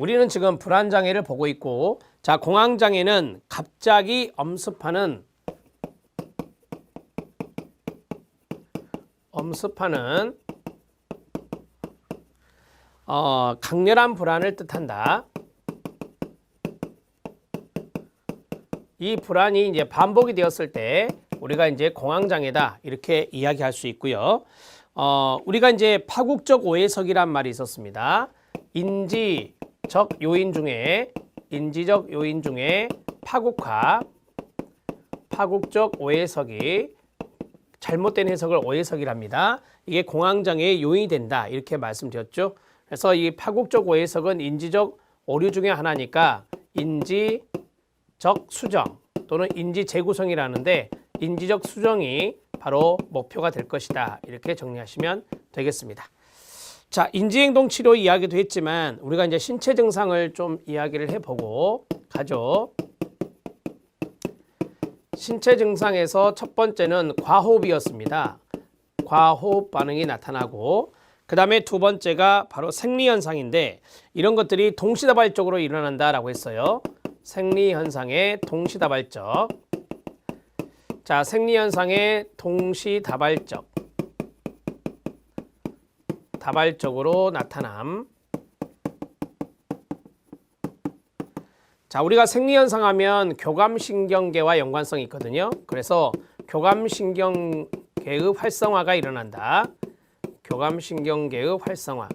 우리는 지금 불안 장애를 보고 있고 자 공황 장애는 갑자기 엄습하는 엄습하는 어, 강렬한 불안을 뜻한다. 이 불안이 이제 반복이 되었을 때 우리가 이제 공황장애다 이렇게 이야기할 수 있고요. 어, 우리가 이제 파국적 오해석이란 말이 있었습니다. 인지 적 요인 중에 인지적 요인 중에 파국화, 파국적 오해석이 잘못된 해석을 오해석이랍니다. 이게 공황장애의 요인이 된다 이렇게 말씀드렸죠. 그래서 이 파국적 오해석은 인지적 오류 중에 하나니까 인지적 수정 또는 인지 재구성이라는데 인지적 수정이 바로 목표가 될 것이다 이렇게 정리하시면 되겠습니다. 자 인지행동 치료 이야기도 했지만 우리가 이제 신체 증상을 좀 이야기를 해보고 가죠. 신체 증상에서 첫 번째는 과호흡이었습니다. 과호흡 반응이 나타나고 그 다음에 두 번째가 바로 생리 현상인데 이런 것들이 동시다발적으로 일어난다라고 했어요. 생리 현상의 동시다발적. 자, 생리 현상의 동시다발적. 다발적으로 나타남. 자, 우리가 생리현상 하면 교감신경계와 연관성이 있거든요. 그래서 교감신경계의 활성화가 일어난다. 교감신경계의 활성화.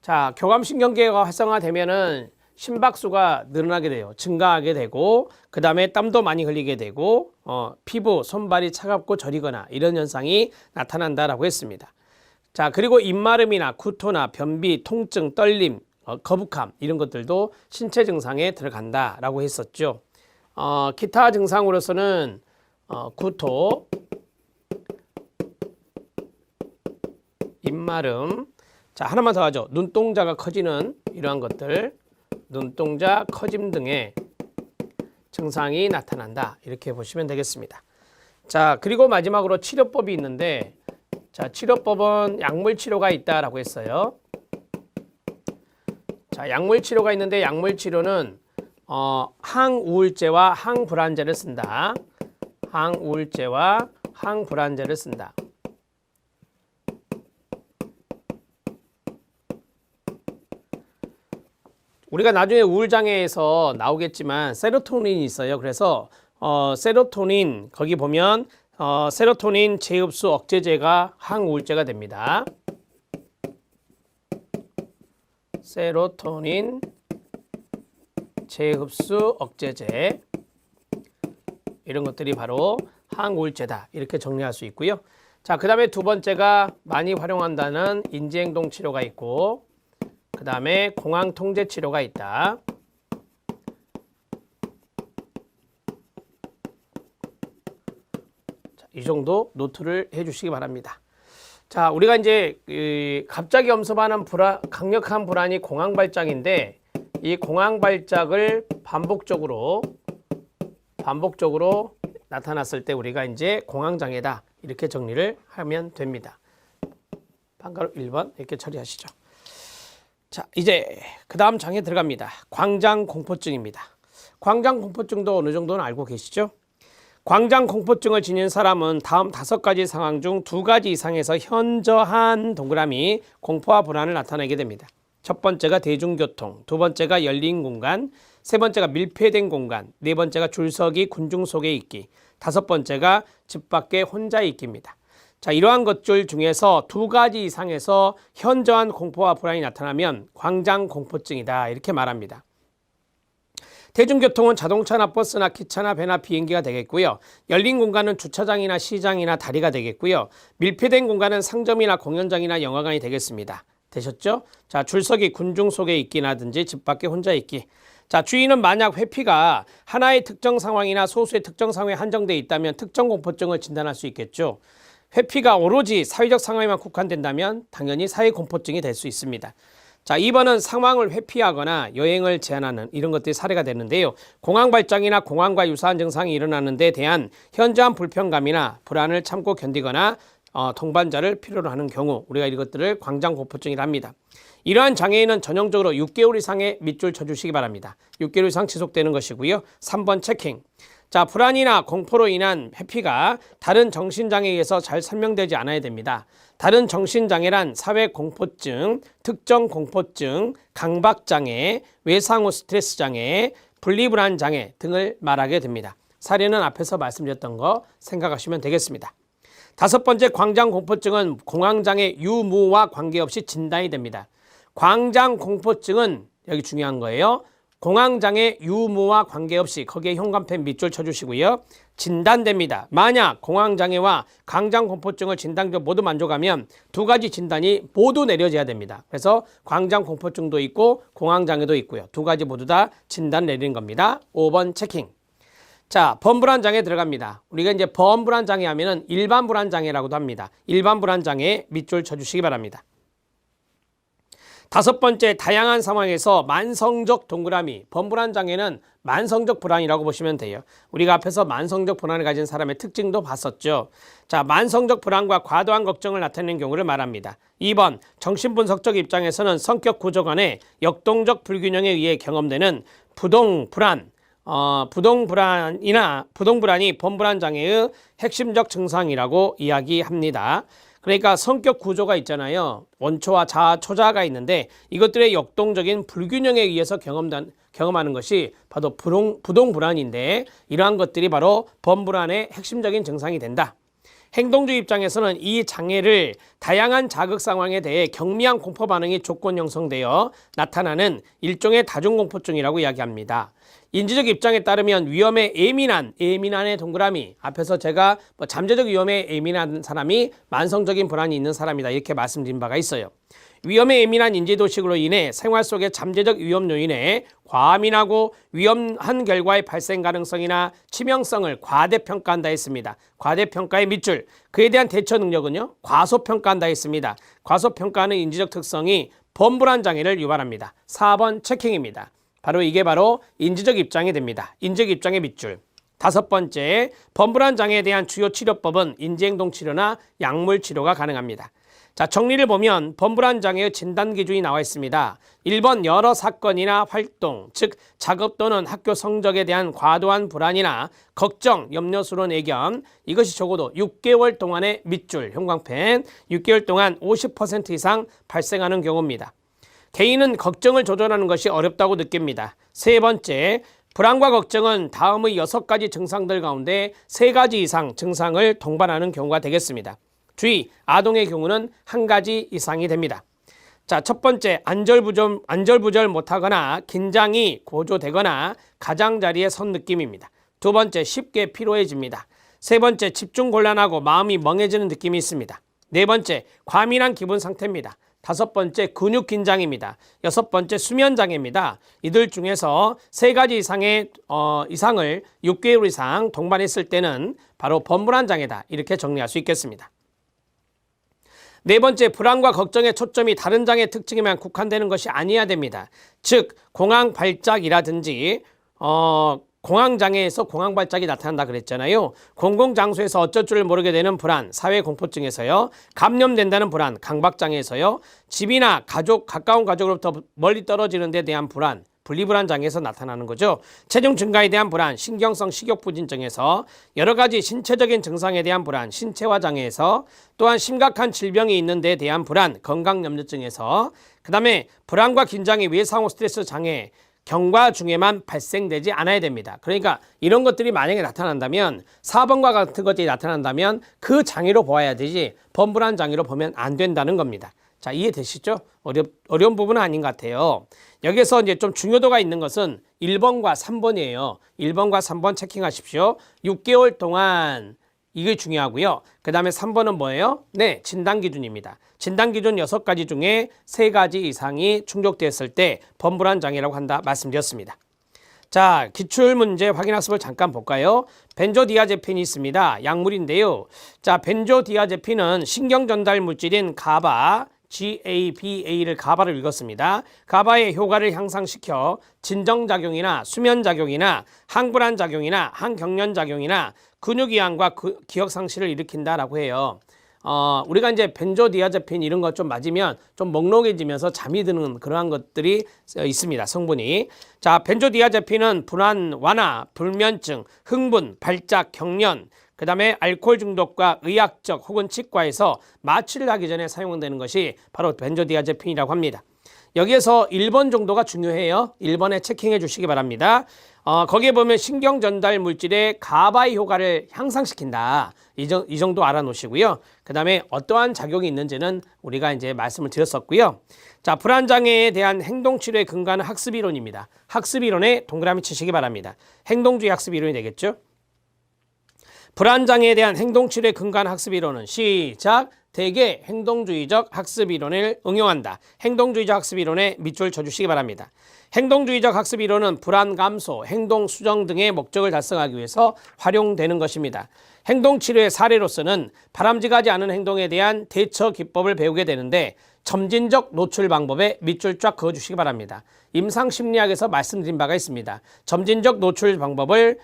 자, 교감신경계가 활성화되면은 심박수가 늘어나게 돼요. 증가하게 되고, 그 다음에 땀도 많이 흘리게 되고, 어, 피부, 손발이 차갑고 저리거나 이런 현상이 나타난다라고 했습니다. 자, 그리고 입마름이나 구토나 변비, 통증, 떨림, 어, 거북함 이런 것들도 신체 증상에 들어간다라고 했었죠. 어, 기타 증상으로서는 어, 구토, 입마름, 자 하나만 더 하죠. 눈동자가 커지는 이러한 것들, 눈동자 커짐 등의 증상이 나타난다 이렇게 보시면 되겠습니다. 자 그리고 마지막으로 치료법이 있는데 자 치료법은 약물 치료가 있다라고 했어요. 자, 약물 치료가 있는데 약물 치료는 어, 항우울제와 항불안제를 쓴다. 항우울제와 항불안제를 쓴다. 우리가 나중에 우울장애에서 나오겠지만 세로토닌이 있어요. 그래서 어, 세로토닌 거기 보면 어, 세로토닌 재흡수 억제제가 항우울제가 됩니다. 세로토닌 재흡수 억제제 이런 것들이 바로 항우울제다 이렇게 정리할 수 있고요. 자, 그 다음에 두 번째가 많이 활용한다는 인지행동 치료가 있고 그 다음에 공황 통제 치료가 있다. 자, 이 정도 노트를 해주시기 바랍니다. 자, 우리가 이제 그 갑자기 엄습하는 불안, 강력한 불안이 공황 발작인데 이 공황 발작을 반복적으로 반복적으로 나타났을 때 우리가 이제 공황 장애다 이렇게 정리를 하면 됩니다. 방가로 1번 이렇게 처리하시죠. 자, 이제 그 다음 장에 들어갑니다. 광장 공포증입니다. 광장 공포증도 어느 정도는 알고 계시죠? 광장 공포증을 지닌 사람은 다음 다섯 가지 상황 중 두 가지 이상에서 현저한 동그라미 공포와 불안을 나타내게 됩니다. 첫 번째가 대중교통, 두 번째가 열린 공간, 세 번째가 밀폐된 공간, 네 번째가 줄서기 군중 속에 있기, 다섯 번째가 집 밖에 혼자 있기입니다. 자, 이러한 것들 중에서 두 가지 이상에서 현저한 공포와 불안이 나타나면 광장 공포증이다. 이렇게 말합니다. 대중교통은 자동차나 버스나 기차나 배나 비행기가 되겠고요. 열린 공간은 주차장이나 시장이나 다리가 되겠고요. 밀폐된 공간은 상점이나 공연장이나 영화관이 되겠습니다. 되셨죠? 자, 줄서기 군중 속에 있기나든지 집 밖에 혼자 있기. 자, 주의는 만약 회피가 하나의 특정 상황이나 소수의 특정 상황에 한정돼 있다면 특정 공포증을 진단할 수 있겠죠. 회피가 오로지 사회적 상황에만 국한된다면 당연히 사회 공포증이 될 수 있습니다. 자, 2번은 상황을 회피하거나 여행을 제한하는 이런 것들이 사례가 되는데요. 공황 발작이나 공황과 유사한 증상이 일어나는 데 대한 현저한 불편감이나 불안을 참고 견디거나 어, 동반자를 필요로 하는 경우 우리가 이것들을 광장공포증이라 합니다. 이러한 장애인은 전형적으로 6개월 이상의 밑줄 쳐주시기 바랍니다. 6개월 이상 지속되는 것이고요. 3번 체킹. 자, 불안이나 공포로 인한 회피가 다른 정신장애에 의해서 잘 설명되지 않아야 됩니다. 다른 정신장애란 사회 공포증, 특정 공포증, 강박장애, 외상후 스트레스장애, 분리불안장애 등을 말하게 됩니다. 사례는 앞에서 말씀드렸던 거 생각하시면 되겠습니다. 다섯 번째 광장 공포증은 공황장애 유무와 관계없이 진단이 됩니다. 광장 공포증은 여기 중요한 거예요. 공황장애 유무와 관계없이 거기에 현관펜 밑줄 쳐주시고요. 진단됩니다. 만약 공황장애와 광장공포증을 진단적 모두 만족하면 두 가지 진단이 모두 내려져야 됩니다. 그래서 광장공포증도 있고 공황장애도 있고요. 두 가지 모두 다 진단 내리는 겁니다. 5번 체킹. 자, 범불안 장애 들어갑니다. 우리가 이제 범불안 장애 하면은 일반 불안 장애라고도 합니다. 일반 불안 장애 밑줄 쳐 주시기 바랍니다. 다섯 번째, 다양한 상황에서 만성적 동그라미, 범불안 장애는 만성적 불안이라고 보시면 돼요. 우리가 앞에서 만성적 불안을 가진 사람의 특징도 봤었죠. 자, 만성적 불안과 과도한 걱정을 나타내는 경우를 말합니다. 2번, 정신분석적 입장에서는 성격 구조 간의 역동적 불균형에 의해 경험되는 부동 불안, 어, 부동 불안이나 부동 불안이 범불안 장애의 핵심적 증상이라고 이야기합니다. 그러니까 성격 구조가 있잖아요. 원초와 자아, 초자가 있는데 이것들의 역동적인 불균형에 의해서 경험단, 경험하는 것이 바로 부동, 부동 불안인데 이러한 것들이 바로 범불안의 핵심적인 증상이 된다. 행동주 입장에서는 이 장애를 다양한 자극 상황에 대해 경미한 공포 반응이 조건 형성되어 나타나는 일종의 다중공포증이라고 이야기합니다. 인지적 입장에 따르면 위험에 예민한 예민한의 동그라미 앞에서 제가 뭐 잠재적 위험에 예민한 사람이 만성적인 불안이 있는 사람이다 이렇게 말씀드린 바가 있어요. 위험에 예민한 인지도식으로 인해 생활 속의 잠재적 위험 요인에 과민하고 위험한 결과의 발생 가능성이나 치명성을 과대평가한다 했습니다. 과대평가의 밑줄 그에 대한 대처 능력은요 과소평가한다 했습니다. 과소평가하는 인지적 특성이 범불안 장애를 유발합니다. 4번 체킹입니다. 바로 이게 바로 인지적 입장이 됩니다. 인지적 입장의 밑줄. 다섯 번째, 범불안 장애에 대한 주요 치료법은 인지행동 치료나 약물 치료가 가능합니다. 자, 정리를 보면 범불안 장애의 진단 기준이 나와 있습니다. 1번 여러 사건이나 활동, 즉 작업 또는 학교 성적에 대한 과도한 불안이나 걱정, 염려스러운 애견 이것이 적어도 6개월 동안의 밑줄, 형광펜 6개월 동안 50% 이상 발생하는 경우입니다. 개인은 걱정을 조절하는 것이 어렵다고 느낍니다. 세 번째, 불안과 걱정은 다음의 여섯 가지 증상들 가운데 세 가지 이상 증상을 동반하는 경우가 되겠습니다. 주의, 아동의 경우는 한 가지 이상이 됩니다. 자, 첫 번째, 안절부절, 안절부절 못하거나 긴장이 고조되거나 가장자리에 선 느낌입니다. 두 번째, 쉽게 피로해집니다. 세 번째, 집중 곤란하고 마음이 멍해지는 느낌이 있습니다. 네 번째, 과민한 기분 상태입니다. 다섯 번째 근육 긴장입니다. 여섯 번째 수면 장애입니다. 이들 중에서 세 가지 이상의 어, 이상을 6개월 이상 동반했을 때는 바로 범불안 장애다. 이렇게 정리할 수 있겠습니다. 네 번째 불안과 걱정의 초점이 다른 장애 특징에만 국한되는 것이 아니어야 됩니다. 즉 공황 발작이라든지 어, 공황장애에서 공황발작이 나타난다 그랬잖아요. 공공장소에서 어쩔 줄을 모르게 되는 불안, 사회공포증에서요. 감염된다는 불안, 강박장애에서요. 집이나 가족, 가까운 가족으로부터 멀리 떨어지는 데 대한 불안, 분리불안 장애에서 나타나는 거죠. 체중 증가에 대한 불안, 신경성 식욕부진증에서 여러 가지 신체적인 증상에 대한 불안, 신체화 장애에서 또한 심각한 질병이 있는 데 대한 불안, 건강 염려증에서 그 다음에 불안과 긴장의 외상후 스트레스 장애, 경과 중에만 발생되지 않아야 됩니다. 그러니까 이런 것들이 만약에 나타난다면 4번과 같은 것들이 나타난다면 그 장애로 보아야 되지 범불안 장애로 보면 안 된다는 겁니다. 자, 이해되시죠? 어려, 어려운 부분은 아닌 것 같아요. 여기서 이제 좀 중요도가 있는 것은 1번과 3번이에요. 1번과 3번 체킹하십시오. 6개월 동안 이게 중요하고요. 그 다음에 3번은 뭐예요? 네, 진단 기준입니다. 진단 기준 6가지 중에 3가지 이상이 충족되었을 때 범불안 장애라고 한다 말씀드렸습니다. 자, 기출 문제 확인 학습을 잠깐 볼까요? 벤조디아제핀이 있습니다. 약물인데요. 자, 벤조디아제핀은 신경 전달 물질인 가바, GABA를 가바를 읽었습니다. 가바의 효과를 향상시켜 진정작용이나 수면작용이나 항불안 작용이나 항경련 작용이나 근육이완과 그 기억상실을 일으킨다라고 해요. 어, 우리가 이제 벤조디아제핀 이런 것 좀 맞으면 좀 먹먹해지면서 잠이 드는 그러한 것들이 있습니다. 성분이. 자, 벤조디아제핀은 불안 완화, 불면증, 흥분, 발작, 경련, 그 다음에 알코올 중독과 의학적 혹은 치과에서 마취를 하기 전에 사용되는 것이 바로 벤조디아제핀이라고 합니다. 여기에서 1번 정도가 중요해요. 1번에 체킹해 주시기 바랍니다. 어, 거기에 보면 신경 전달 물질의 가바의 효과를 향상시킨다. 이, 정, 이 정도 알아놓으시고요. 그 다음에 어떠한 작용이 있는지는 우리가 이제 말씀을 드렸었고요. 자, 불안장애에 대한 행동치료의 근간은 학습이론입니다. 학습이론에 동그라미 치시기 바랍니다. 행동주의 학습이론이 되겠죠. 불안장애에 대한 행동치료의 근간 학습이론은 시작 대개 행동주의적 학습이론을 응용한다. 행동주의적 학습이론에 밑줄 쳐주시기 바랍니다. 행동주의적 학습이론은 불안 감소, 행동 수정 등의 목적을 달성하기 위해서 활용되는 것입니다. 행동치료의 사례로서는 바람직하지 않은 행동에 대한 대처 기법을 배우게 되는데 점진적 노출 방법에 밑줄 쫙 그어주시기 바랍니다. 임상 심리학에서 말씀드린 바가 있습니다. 점진적 노출 방법을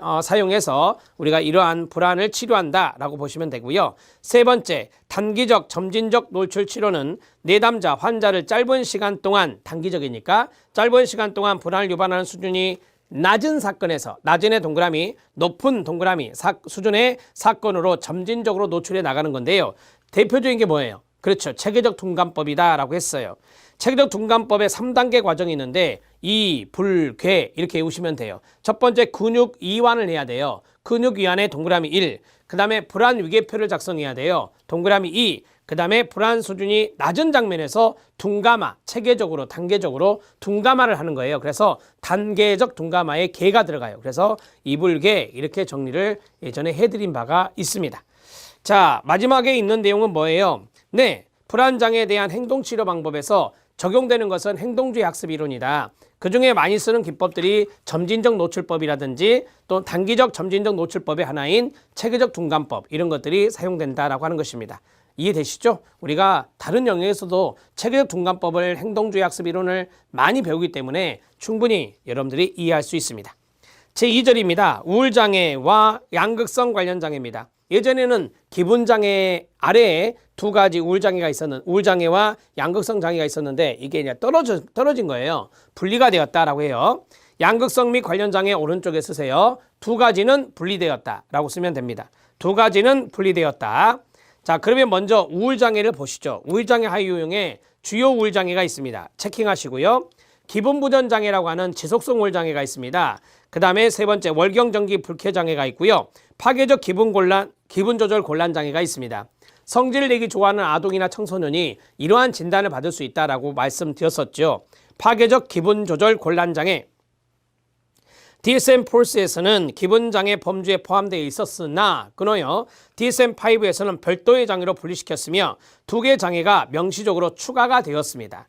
어, 사용해서 우리가 이러한 불안을 치료한다라고 보시면 되고요. 세 번째, 단기적 점진적 노출 치료는 내담자 환자를 짧은 시간 동안 단기적이니까 짧은 시간 동안 불안을 유발하는 수준이 낮은 사건에서 낮은의 동그라미, 높은 동그라미 사, 수준의 사건으로 점진적으로 노출해 나가는 건데요. 대표적인 게 뭐예요? 그렇죠. 체계적 둔감법이다라고 했어요. 체계적 둔감법에 3단계 과정이 있는데 이, 불, 괴 이렇게 외우시면 돼요. 첫 번째 근육 이완을 해야 돼요. 근육 이완에 동그라미 1. 그 다음에 불안 위계표를 작성해야 돼요. 동그라미 2. 그 다음에 불안 수준이 낮은 장면에서 둔감화, 체계적으로, 단계적으로 둔감화를 하는 거예요. 그래서 단계적 둔감화에 개가 들어가요. 그래서 이불개 이렇게 정리를 예전에 해드린 바가 있습니다. 자, 마지막에 있는 내용은 뭐예요? 네, 불안장애에 대한 행동치료 방법에서 적용되는 것은 행동주의 학습 이론이다. 그 중에 많이 쓰는 기법들이 점진적 노출법이라든지 또 단기적 점진적 노출법의 하나인 체계적 둔감법 이런 것들이 사용된다라고 하는 것입니다. 이해되시죠? 우리가 다른 영역에서도 체계적 둔감법을 행동주의 학습 이론을 많이 배우기 때문에 충분히 여러분들이 이해할 수 있습니다. 제2절입니다. 우울장애와 양극성 관련 장애입니다. 예전에는 기분장애 아래에 두 가지 우울장애가 있었는 우울장애와 양극성 장애가 있었는데 이게 이제 떨어져, 떨어진 거예요. 분리가 되었다라고 해요. 양극성 및 관련 장애 오른쪽에 쓰세요. 두 가지는 분리되었다라고 쓰면 됩니다. 두 가지는 분리되었다. 자, 그러면 먼저 우울장애를 보시죠. 우울장애 하유형에 주요 우울장애가 있습니다. 체킹하시고요. 기분부전 장애라고 하는 지속성 우울장애가 있습니다. 그 다음에 세 번째 월경정기 불쾌 장애가 있고요. 파괴적 기분 곤란, 기분 조절 곤란 장애가 있습니다. 성질을 내기 좋아하는 아동이나 청소년이 이러한 진단을 받을 수 있다라고 말씀드렸었죠. 파괴적 기분 조절 곤란 장애. DSM-4에서는 기분장애 범주에 포함되어 있었으나 끊어요. DSM-5에서는 별도의 장애로 분리시켰으며 두 개의 장애가 명시적으로 추가가 되었습니다.